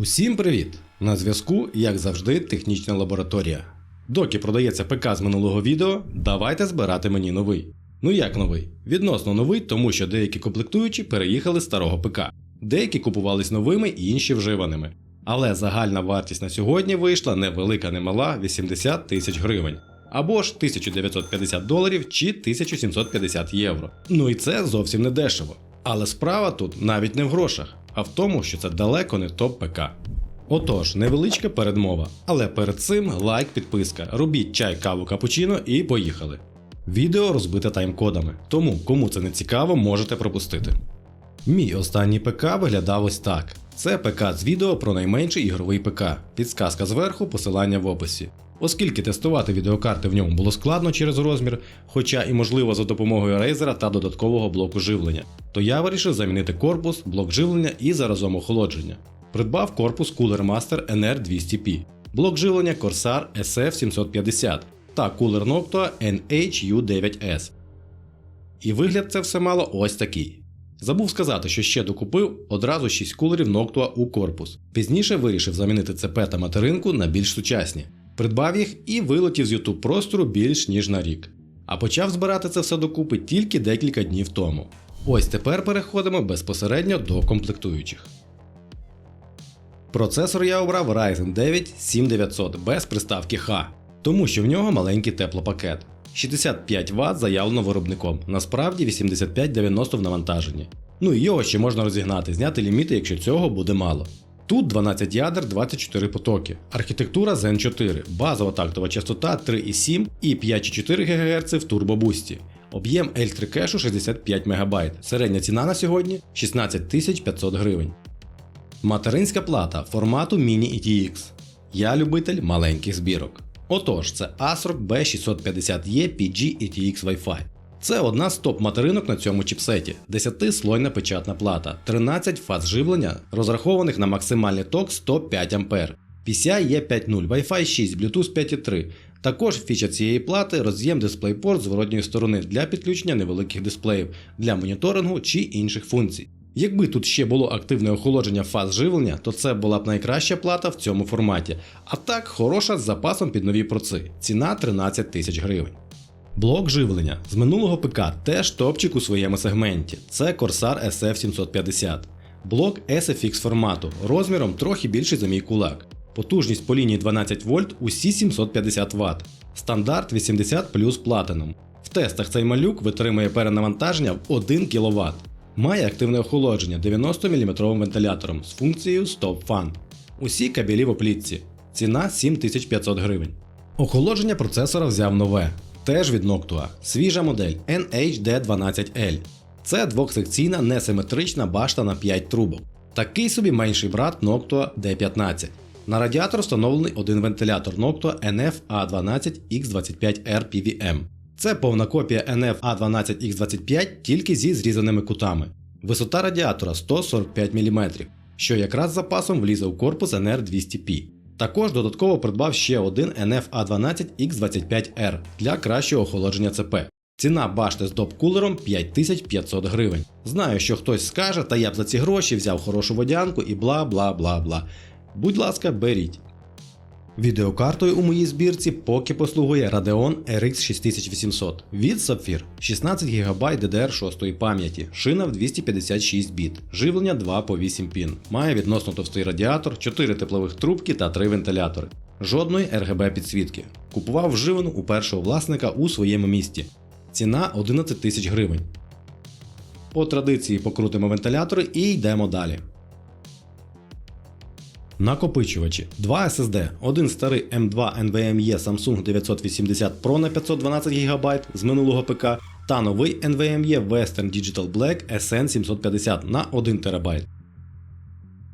Усім привіт! На зв'язку, як завжди, технічна лабораторія. Доки продається ПК з минулого відео, давайте збирати мені новий. Ну як новий? Відносно новий, тому що деякі комплектуючі переїхали з старого ПК. Деякі купувались новими, інші вживаними. Але загальна вартість на сьогодні вийшла не велика, не мала 80 тисяч гривень. Або ж 1950 доларів чи 1750 євро. Ну і це зовсім не дешево. Але справа тут навіть не в грошах, а в тому, що це далеко не топ ПК. Отож, невеличка передмова, але перед цим лайк, підписка, робіть чай, каву, капучино і поїхали. Відео розбите тайм-кодами, тому кому це не цікаво, можете пропустити. Мій останній ПК виглядав ось так. Це ПК з відео про найменший ігровий ПК. Підсказка зверху, посилання в описі. Оскільки тестувати відеокарти в ньому було складно через розмір, хоча і можливо за допомогою рейзера та додаткового блоку живлення, то я вирішив замінити корпус, блок живлення і заразом охолодження. Придбав корпус Cooler Master NR200P, блок живлення Corsair SF750 та Cooler Noctua NHU9S. І вигляд це все мало ось такий. Забув сказати, що ще докупив одразу 6 кулерів Noctua у корпус. Пізніше вирішив замінити ЦП та материнку на більш сучасні. Придбав їх і вилетів з YouTube простору більш ніж на рік. А почав збирати це все докупи тільки декілька днів тому. Ось тепер переходимо безпосередньо до комплектуючих. Процесор я обрав Ryzen 9 7900 без приставки H, тому що в нього маленький теплопакет. 65 Вт заявлено виробником, насправді 85-90 в навантаженні. Ну і його ще можна розігнати, зняти ліміти, якщо цього буде мало. Тут 12 ядер, 24 потоки. Архітектура Zen 4, базова тактова частота 3,7 і 5,4 ГГц в турбобусті. Об'єм L3 кешу 65 МБ. Середня ціна на сьогодні 16 500 гривень. Материнська плата формату Mini ETX. Я любитель маленьких збірок. Отож, це ASRock B650E PG ETX Wi-Fi. Це одна з топ-материнок на цьому чіпсеті, 10-слойна печатна плата, 13 фаз живлення, розрахованих на максимальний ток 105 А. PCI E5.0, Wi-Fi 6, Bluetooth 5.3. Також фіча цієї плати роз'єм DisplayPort з воротньої сторони для підключення невеликих дисплеїв, для моніторингу чи інших функцій. Якби тут ще було активне охолодження фаз живлення, то це була б найкраща плата в цьому форматі. А так, хороша з запасом під нові проци. Ціна 13 тисяч гривень. Блок живлення з минулого ПК теж топчик у своєму сегменті. Це Corsair SF750. Блок SFX формату розміром трохи більший за мій кулак. Потужність по лінії 12 вольт усі 750 Вт. Стандарт 80 плюс Platinum. В тестах цей малюк витримує перенавантаження в 1 кВт. Має активне охолодження 90 мм вентилятором з функцією Stop Fan. Усі кабелі в оплітці. Ціна 7500 гривень. Охолодження процесора взяв нове. Теж від Noctua. Свіжа модель NHD12L. Це двохсекційна несиметрична башта на 5 трубок. Такий собі менший брат Noctua D15. На радіатор встановлений один вентилятор Noctua NF-A12X25R PVM. Це повна копія NF-A12X25 тільки зі зрізаними кутами. Висота радіатора 145 мм, що якраз запасом влізе у корпус NR200P. Також додатково придбав ще один NF-A12X25R для кращого охолодження ЦП. Ціна башти з доп-кулером 5500 гривень. Знаю, що хтось скаже, та я б за ці гроші взяв хорошу водянку і бла бла бла бла. Будь ласка, беріть. Відеокартою у моїй збірці поки послугує Radeon RX 6800 від Sapphire, 16 ГБ DDR6 пам'яті, шина в 256 біт, живлення 2 по 8 пін, має відносно товстий радіатор, 4 теплових трубки та 3 вентилятори. Жодної RGB підсвітки. Купував вживану у першого власника у своєму місті. Ціна 11 тисяч гривень. По традиції покрутимо вентилятори і йдемо далі. Накопичувачі. Два SSD, один старий M2 NVMe Samsung 980 Pro на 512 ГБ з минулого ПК та новий NVMe Western Digital Black SN750 на 1 ТБ.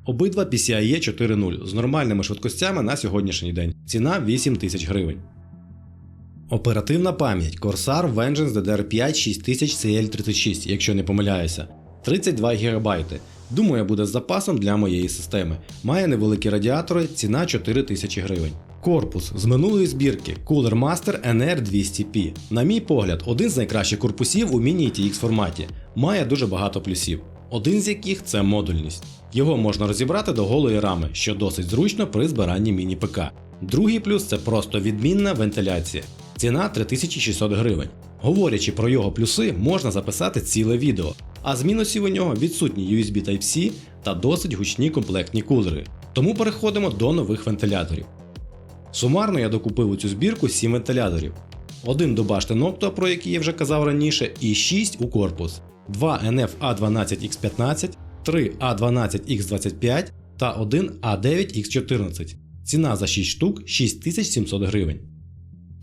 Обидва PCIe 4.0 з нормальними швидкостями на сьогоднішній день. Ціна 8000 гривень. Оперативна пам'ять Corsair Vengeance DDR5 6000 CL36, якщо не помиляюся. 32 ГБ. Думаю, буде з запасом для моєї системи. Має невеликі радіатори, ціна 4000 гривень. Корпус з минулої збірки Cooler Master NR200P. На мій погляд, один з найкращих корпусів у Mini TX форматі. Має дуже багато плюсів. Один з яких це модульність. Його можна розібрати до голої рами, що досить зручно при збиранні міні-ПК. Другий плюс це просто відмінна вентиляція. Ціна 3600 гривень. Говорячи про його плюси, можна записати ціле відео, а з мінусів у нього відсутні USB Type-C та досить гучні комплектні кулери. Тому переходимо до нових вентиляторів. Сумарно я докупив у цю збірку 7 вентиляторів. Один до башти Noctua, про який я вже казав раніше, і 6 у корпус, 2 NF A12X15, 3 A12X25 та 1 A9X14. Ціна за 6 штук 6700 гривень.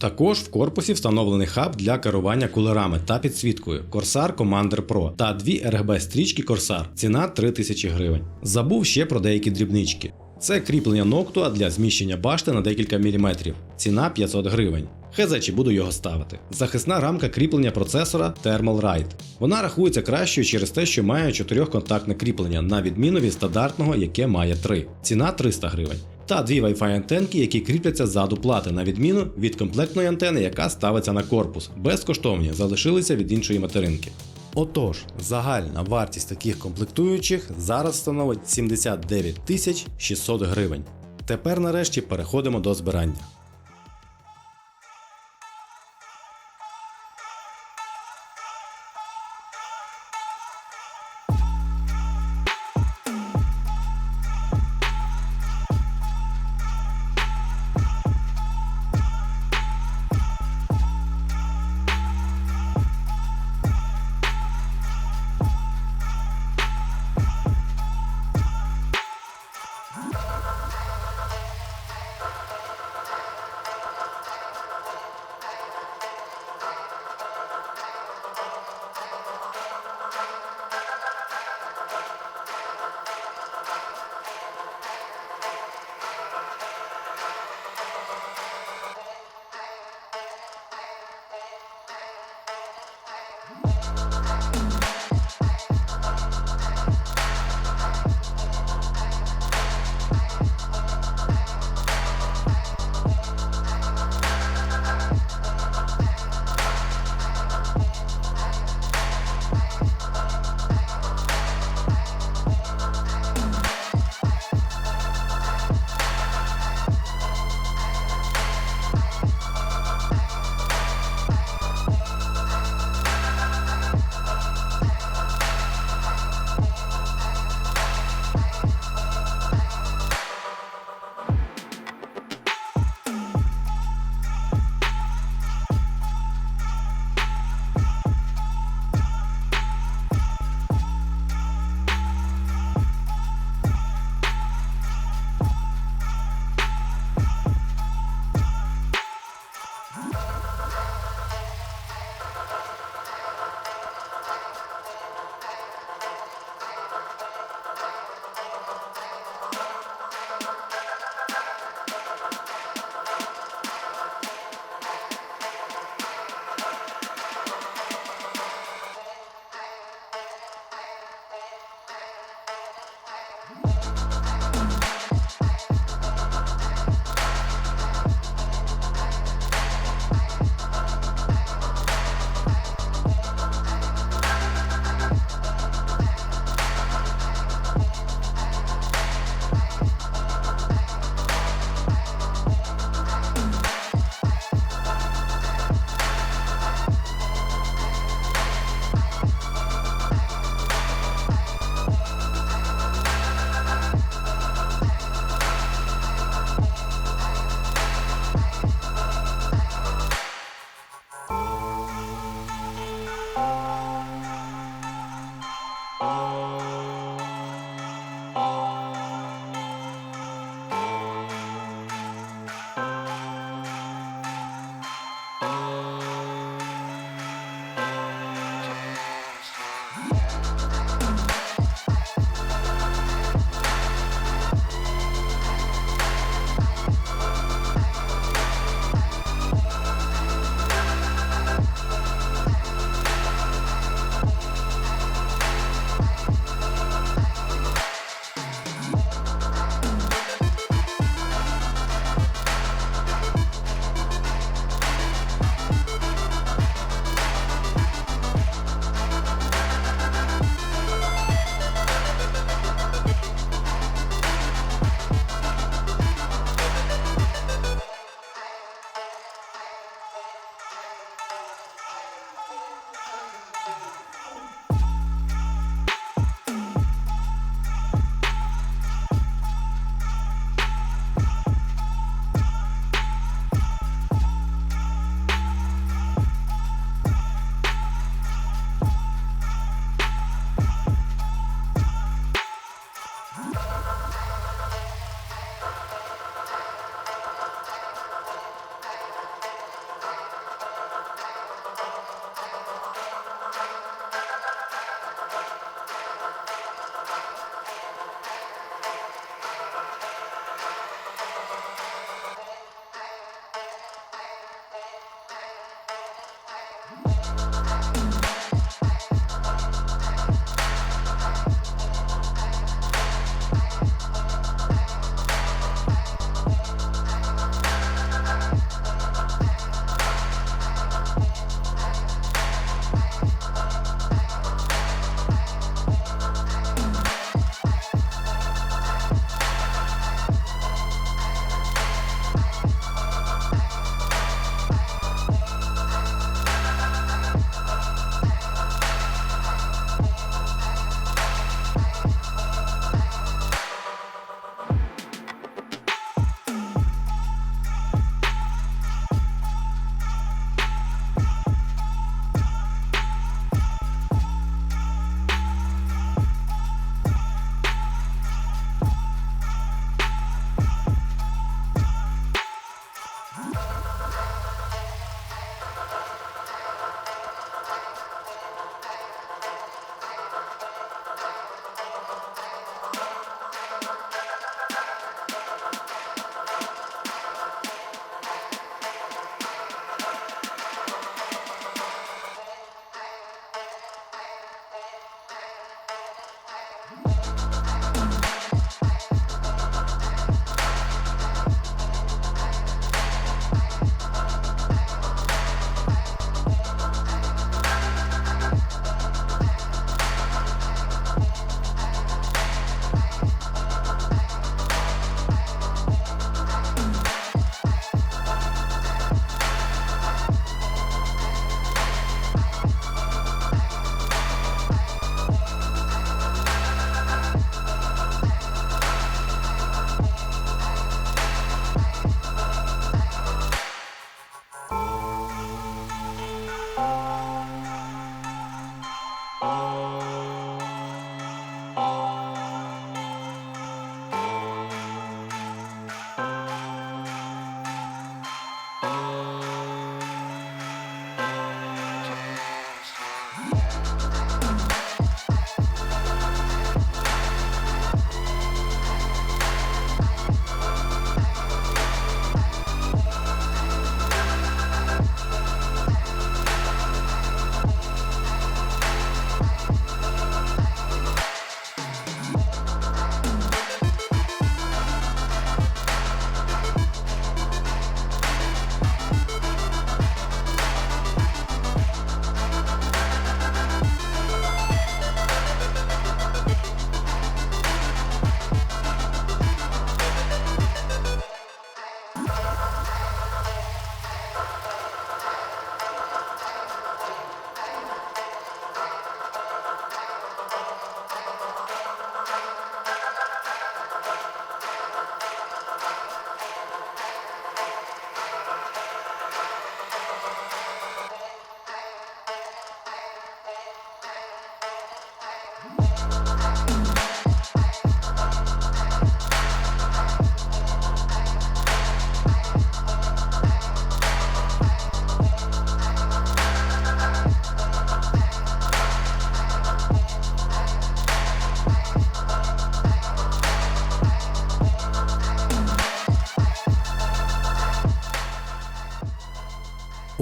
Також в корпусі встановлений хаб для керування кулерами та підсвіткою Corsair Commander Pro та дві RGB стрічки Corsair, ціна 3000 гривень. Забув ще про деякі дрібнички. Це кріплення Noctua для зміщення башти на декілька міліметрів, ціна 500 гривень. Хз чи буду його ставити. Захисна рамка кріплення процесора Thermal Ride. Вона рахується кращою через те, що має чотирьохконтактне кріплення, на відміну від стандартного, яке має 3. Ціна 300 гривень. Та дві Wi-Fi антенки, які кріпляться ззаду плати, на відміну від комплектної антени, яка ставиться на корпус. Безкоштовні, залишилися від іншої материнки. Отож, загальна вартість таких комплектуючих зараз становить 79 600 гривень. Тепер нарешті переходимо до збирання.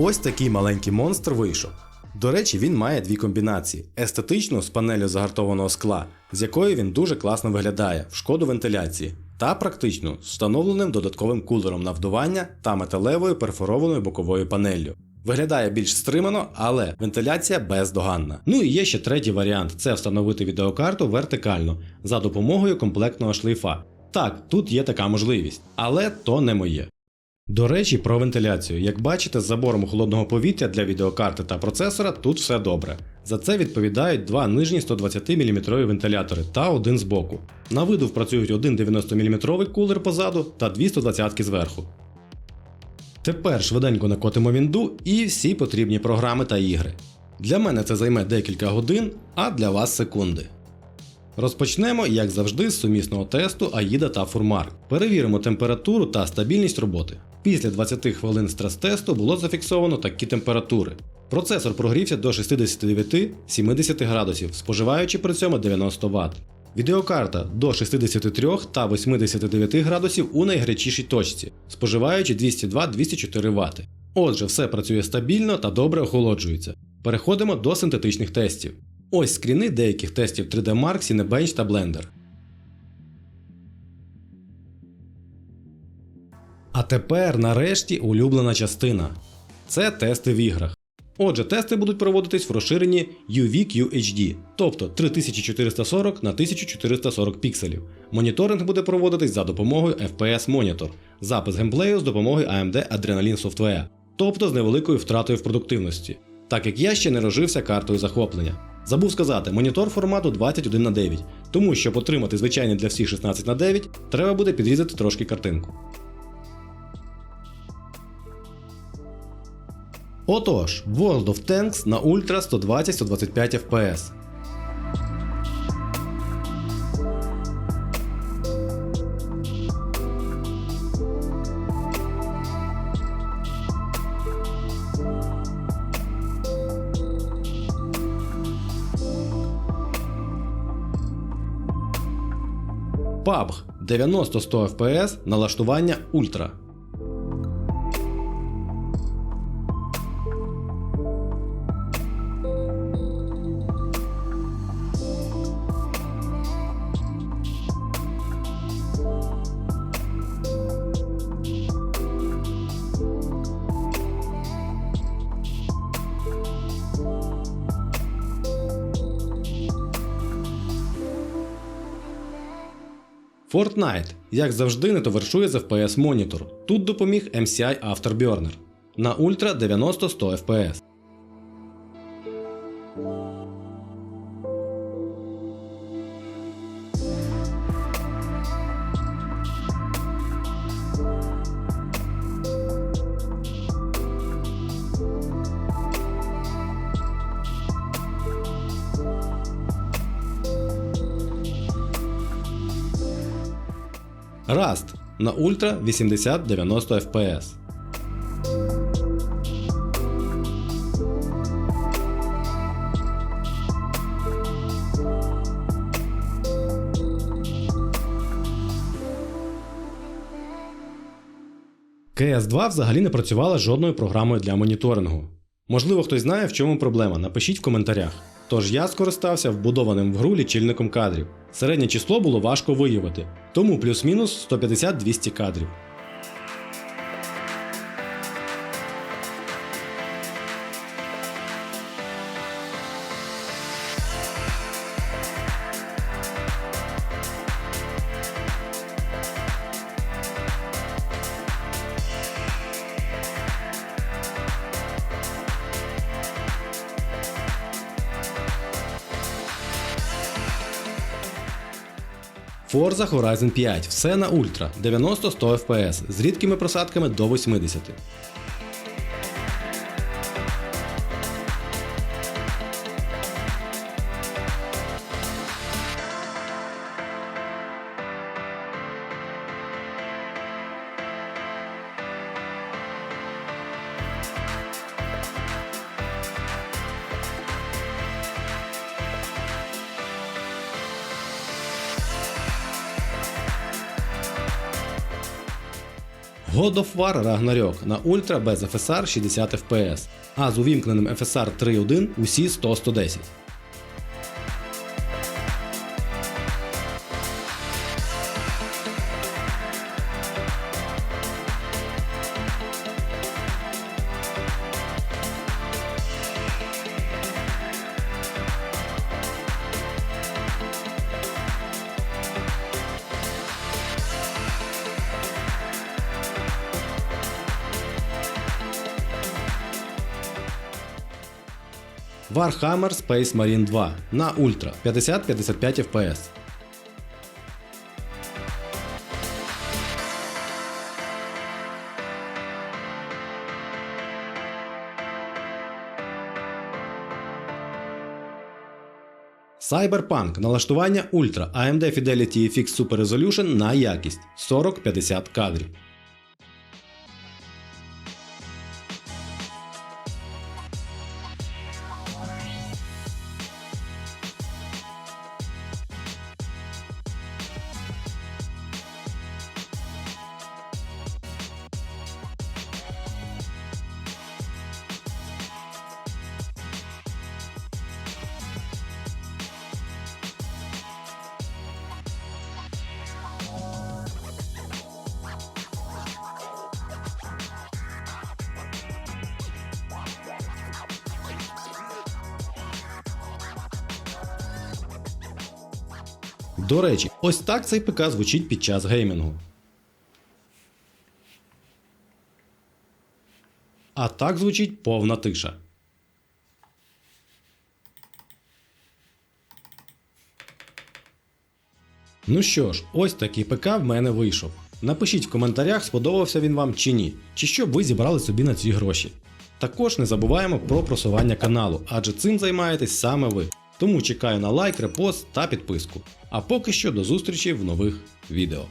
Ось такий маленький монстр вийшов. До речі, він має дві комбінації: естетичну з панелю загартованого скла, з якої він дуже класно виглядає в шкоду вентиляції, та практичну з встановленим додатковим кулером на вдування та металевою перфорованою боковою панеллю. Виглядає більш стримано, але вентиляція бездоганна. Ну і є ще третій варіант це встановити відеокарту вертикально за допомогою комплектного шлейфа. Так, тут є така можливість, але то не моє. До речі, про вентиляцію. Як бачите, з забором холодного повітря для відеокарти та процесора тут все добре. За це відповідають два нижні 120 мм вентилятори та один збоку. На видув працюють один 90 мм кулер позаду та дві 120 зверху. Тепер швиденько накотимо вінду і всі потрібні програми та ігри. Для мене це займе декілька годин, а для вас секунди. Розпочнемо, як завжди, з сумісного тесту AIDA та Furmark. Перевіримо температуру та стабільність роботи. Після 20 хвилин стрес-тесту було зафіксовано такі температури. Процесор прогрівся до 69-70 градусів, споживаючи при цьому 90 Вт. Відеокарта до 63 та 89 градусів у найгарячішій точці, споживаючи 202-204 Вт. Отже, все працює стабільно та добре охолоджується. Переходимо до синтетичних тестів. Ось скріни деяких тестів 3D Mark, Cinebench та Blender. А тепер нарешті улюблена частина. Це тести в іграх. Отже, тести будуть проводитись в розширенні UV-QHD, тобто 3440 на 1440 пікселів. Моніторинг буде проводитись за допомогою FPS Monitor, запис геймплею з допомогою AMD Adrenalin Software, тобто з невеликою втратою в продуктивності, так як я ще не розжився картою захоплення. Забув сказати, монітор формату 21 на 9, тому щоб отримати звичайний для всіх 16 на 9, треба буде підрізати трошки картинку. Отож, World of Tanks на Ultra 120-125 FPS. PUBG 90-100 FPS налаштування Ультра. Fortnite, як завжди, не товаришує з FPS монітор. Тут допоміг MCI Afterburner. На Ultra 90-100 FPS. Rust на Ultra 80-90 FPS. CS2 взагалі не працювала жодною програмою для моніторингу. Можливо, хтось знає, в чому проблема. Напишіть в коментарях. Тож я скористався вбудованим в гру лічильником кадрів. Середнє число було важко виявити, тому плюс-мінус 150-200 кадрів. Forza Horizon 5 все на ультра. 90-100 FPS з рідкими просадками до 80. God of War Ragnarok на ультра без FSR 60 FPS, а з увімкненим FSR 3.1 усі 100-110. Warhammer Space Marine 2 на ультра 50-55 FPS. Cyberpunk налаштування Ultra AMD Fidelity FX Super Resolution на якість 40-50 кадрів. До речі, ось так цей ПК звучить під час геймінгу. А так звучить повна тиша. Ну що ж, ось такий ПК в мене вийшов. Напишіть в коментарях, сподобався він вам чи ні, чи що б ви зібрали собі на ці гроші. Також не забуваємо про просування каналу, адже цим займаєтесь саме ви. Тому чекаю на лайк, репост та підписку. А поки що до зустрічі в нових відео.